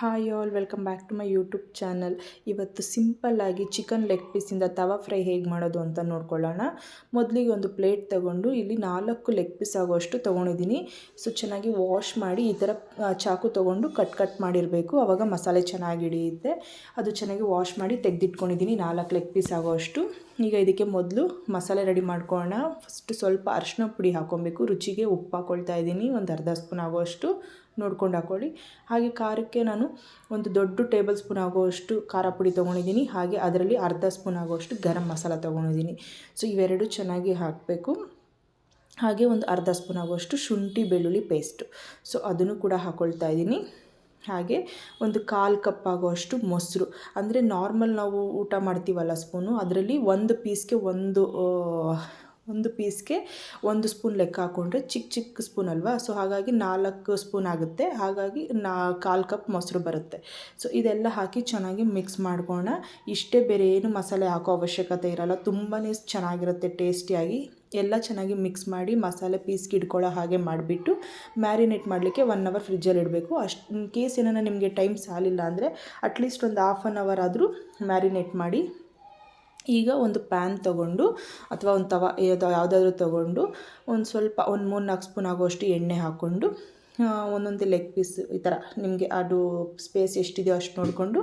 Hi all welcome back to my YouTube channel ಇವತ್ತು ಸಿಂಪಲ್ಲಾಗಿ chicken leg ಪೀಸಿಂದ tawa fry ಹೇಗೆ ಮಾಡೋದು ಅಂತ ನೋಡ್ಕೊಳ್ಳೋಣ. ಮೊದಲಿಗೆ ಒಂದು ಪ್ಲೇಟ್ ತಗೊಂಡು ಇಲ್ಲಿ ನಾಲ್ಕು ಲೆಗ್ ಪೀಸ್ ಆಗೋಷ್ಟು ತೊಗೊಂಡಿದ್ದೀನಿ. ಸೊ ಚೆನ್ನಾಗಿ ವಾಶ್ ಮಾಡಿ ಈ ಥರ ಚಾಕು ತೊಗೊಂಡು ಕಟ್ ಕಟ್ ಮಾಡಿರಬೇಕು. ಆವಾಗ ಮಸಾಲೆ ಚೆನ್ನಾಗಿ ಹಿಡಿಯುತ್ತೆ. ಅದು ಚೆನ್ನಾಗಿ ವಾಶ್ ಮಾಡಿ ತೆಗೆದಿಟ್ಕೊಂಡಿದ್ದೀನಿ ನಾಲ್ಕು ಲೆಗ್ ಪೀಸ್ ಆಗೋಷ್ಟು ಈಗ ಇದಕ್ಕೆ ಮೊದಲು ಮಸಾಲೆ ರೆಡಿ ಮಾಡ್ಕೊಳ್ಳೋಣ. ಫಸ್ಟ್ ಸ್ವಲ್ಪ ಅರಿಶಿನ ಪುಡಿ ಹಾಕ್ಕೊಬೇಕು. ರುಚಿಗೆ ಉಪ್ಪು ಹಾಕ್ಕೊಳ್ತಾ ಇದ್ದೀನಿ. ಒಂದು ಅರ್ಧ ಸ್ಪೂನ್ ಆಗೋಷ್ಟು ನೋಡ್ಕೊಂಡು ಹಾಕ್ಕೊಳ್ಳಿ ಹಾಗೆ ಖಾರಕ್ಕೆ ನಾನು ಒಂದು ದೊಡ್ಡ ಟೇಬಲ್ ಸ್ಪೂನ್ ಆಗೋಷ್ಟು ಖಾರ ಪುಡಿ ತೊಗೊಂಡಿದ್ದೀನಿ. ಹಾಗೆ ಅದರಲ್ಲಿ ಅರ್ಧ ಸ್ಪೂನ್ ಆಗೋಷ್ಟು ಗರಂ ಮಸಾಲ ತೊಗೊಂಡಿದ್ದೀನಿ. ಸೊ ಇವೆರಡು ಚೆನ್ನಾಗಿ ಹಾಕಬೇಕು. ಹಾಗೆ ಒಂದು ಅರ್ಧ ಸ್ಪೂನ್ ಆಗುವಷ್ಟು ಶುಂಠಿ ಬೆಳ್ಳುಳ್ಳಿ ಪೇಸ್ಟು ಸೊ ಅದನ್ನು ಕೂಡ ಹಾಕ್ಕೊಳ್ತಾ ಇದ್ದೀನಿ. ಹಾಗೆ ಒಂದು ಕಾಲು ಕಪ್ ಆಗುವಷ್ಟು ಮೊಸರು. ಅಂದರೆ ನಾರ್ಮಲ್ ನಾವು ಊಟ ಮಾಡ್ತೀವಲ್ಲ ಸ್ಪೂನು ಅದರಲ್ಲಿ ಒಂದು ಪೀಸ್ಗೆ ಒಂದು ಒಂದು ಪೀಸ್ಗೆ ಒಂದು ಸ್ಪೂನ್ ಲೆಕ್ಕ ಹಾಕ್ಕೊಂಡ್ರೆ ಚಿಕ್ಕ ಚಿಕ್ಕ ಸ್ಪೂನ್ ಅಲ್ವಾ? ಸೊ ಹಾಗಾಗಿ ನಾಲ್ಕು ಸ್ಪೂನ್ ಆಗುತ್ತೆ. ಹಾಗಾಗಿ ನಾ, ಕಾಲು ಕಪ್ ಮೊಸರು ಬರುತ್ತೆ. ಸೊ ಇದೆಲ್ಲ ಹಾಕಿ ಚೆನ್ನಾಗಿ ಮಿಕ್ಸ್ ಮಾಡ್ಕೊಳ್ಳೋಣ ಇಷ್ಟೇ ಬೇರೆ ಏನು ಮಸಾಲೆ ಹಾಕೋ ಅವಶ್ಯಕತೆ ಇರಲ್ಲ. ತುಂಬಾ ಚೆನ್ನಾಗಿರುತ್ತೆ, ಟೇಸ್ಟಿಯಾಗಿ. ಎಲ್ಲ ಚೆನ್ನಾಗಿ ಮಿಕ್ಸ್ ಮಾಡಿ ಮಸಾಲೆ ಪೀಸ್ಗೆ ಇಡ್ಕೊಳ್ಳೋ ಹಾಗೆ ಮಾಡಿಬಿಟ್ಟು ಮ್ಯಾರಿನೇಟ್ ಮಾಡಲಿಕ್ಕೆ ಒನ್ ಅವರ್ ಫ್ರಿಜ್ಜಲ್ಲಿ ಇಡಬೇಕು. ಅಷ್ಟು, ಇನ್ ಕೇಸ್ ಏನಾರ ನಿಮಗೆ ಟೈಮ್ ಸಾಲಿಲ್ಲ ಅಂದರೆ ಅಟ್ಲೀಸ್ಟ್ ಒಂದು ಹಾಫ್ ಆನ್ ಅವರ್ ಆದರೂ ಮ್ಯಾರಿನೇಟ್ ಮಾಡಿ ಈಗ ಒಂದು ಪ್ಯಾನ್ ತೊಗೊಂಡು ಅಥವಾ ಒಂದು ತವ ಯಾವುದಾದ್ರೂ ತೊಗೊಂಡು ಒಂದು ಸ್ವಲ್ಪ, ಒಂದು ಮೂರು ನಾಲ್ಕು ಸ್ಪೂನ್ ಆಗುವಷ್ಟು ಎಣ್ಣೆ ಹಾಕ್ಕೊಂಡು ಒಂದೊಂದು ಲೆಗ್ ಪೀಸ್ ಈ ಥರ ನಿಮಗೆ ಅದು ಸ್ಪೇಸ್ ಎಷ್ಟಿದೆಯೋ ಅಷ್ಟು ನೋಡಿಕೊಂಡು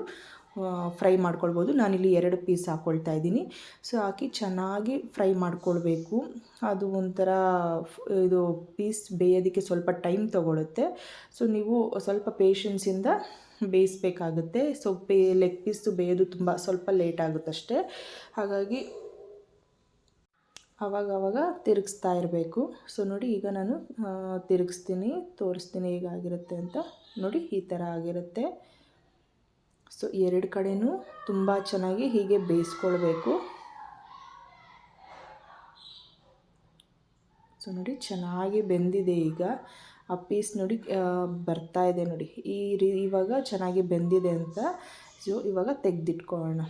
ಫ್ರೈ ಮಾಡ್ಕೊಳ್ಬೋದು. ನಾನಿಲ್ಲಿ ಎರಡು ಪೀಸ್ ಹಾಕ್ಕೊಳ್ತಾ ಇದ್ದೀನಿ. ಸೊ ಹಾಕಿ ಚೆನ್ನಾಗಿ ಫ್ರೈ ಮಾಡ್ಕೊಳ್ಬೇಕು. ಅದು ಒಂಥರ ಇದು ಪೀಸ್ ಬೇಯೋದಕ್ಕೆ ಸ್ವಲ್ಪ ಟೈಮ್ ತೊಗೊಳುತ್ತೆ. ಸೊ ನೀವು ಸ್ವಲ್ಪ ಪೇಷನ್ಸಿಂದ ಬೇಯಿಸ್ಬೇಕಾಗುತ್ತೆ. ಸೊ ಬೇ ಲೆಗ್ ಪೀಸು ಬೇಯೋದು ತುಂಬ ಸ್ವಲ್ಪ ಲೇಟ್ ಆಗುತ್ತಷ್ಟೇ. ಹಾಗಾಗಿ ಅವಾಗವಾಗ ತಿರುಗಿಸ್ತಾ ಇರಬೇಕು. ಸೊ ನೋಡಿ ಈಗ ನಾನು ತಿರುಗಿಸ್ತೀನಿ. ತೋರಿಸ್ತೀನಿ ಹೇಗಾಗಿರುತ್ತೆ ಅಂತ. ನೋಡಿ ಈ ಥರ ಆಗಿರುತ್ತೆ. ಸೊ ಎರಡು ಕಡೆಯೂ ತುಂಬ ಚೆನ್ನಾಗಿ ಹೀಗೆ ಬೇಯಿಸ್ಕೊಳ್ಬೇಕು. ಸೊ ನೋಡಿ ಚೆನ್ನಾಗಿ ಬೆಂದಿದೆ ಈಗ. ಆ ಪೀಸ್ ನೋಡಿ ಬರ್ತಾ ಇದೆ ನೋಡಿ. ಈ ರೀ, ಇವಾಗ ಚೆನ್ನಾಗಿ ಬೆಂದಿದೆ ಅಂತ ಸೊ ಇವಾಗ ತೆಗೆದಿಟ್ಕೊಳ್ಳೋಣ.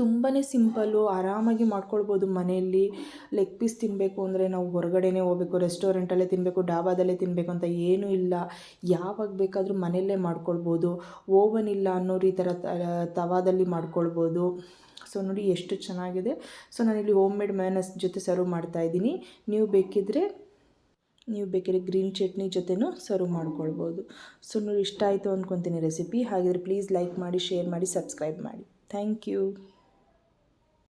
ತುಂಬಾ ಸಿಂಪಲ್ಲು ಆರಾಮಾಗಿ ಮಾಡ್ಕೊಳ್ಬೋದು ಮನೆಯಲ್ಲಿ. ಲೆಗ್ ಪೀಸ್ ತಿನ್ನಬೇಕು ಅಂದರೆ ನಾವು ಹೊರಗಡೆನೇ ಹೋಗ್ಬೇಕು ರೆಸ್ಟೋರೆಂಟಲ್ಲೇ ತಿನ್ನಬೇಕು ಡಾಬಾದಲ್ಲೇ ತಿನ್ನಬೇಕು ಅಂತ ಏನೂ ಇಲ್ಲ. ಯಾವಾಗ ಬೇಕಾದರೂ ಮನೆಯಲ್ಲೇ ಮಾಡ್ಕೊಳ್ಬೋದು. ಓವನ್ ಇಲ್ಲ ಅನ್ನೋ ರೀ ಥರ ತವಾದಲ್ಲಿ ಮಾಡ್ಕೊಳ್ಬೋದು. ಸೊ ನೋಡಿ ಎಷ್ಟು ಚೆನ್ನಾಗಿದೆ. ಸೊ ನಾನಿಲ್ಲಿ ಹೋಮ್ ಮೇಡ್ ಮ್ಯಾನಸ್ ಜೊತೆ ಸರ್ವ್ ಮಾಡ್ತಾಯಿದ್ದೀನಿ ನೀವು ಬೇಕಿದ್ದರೆ ನೀವು ಬೇಕಿದ್ರೆ ಗ್ರೀನ್ ಚಟ್ನಿ ಜೊತೆನೂ ಸರ್ವ್ ಮಾಡ್ಕೊಳ್ಬೋದು. ಸೊ ನೀವು ಇಷ್ಟ ಆಯಿತು ಅಂದ್ಕೊತೀನಿ ರೆಸಿಪಿ. ಹಾಗಿದ್ರೆ ಪ್ಲೀಸ್ ಲೈಕ್ ಮಾಡಿ ಶೇರ್ ಮಾಡಿ ಸಬ್ಸ್ಕ್ರೈಬ್ ಮಾಡಿ. Thank you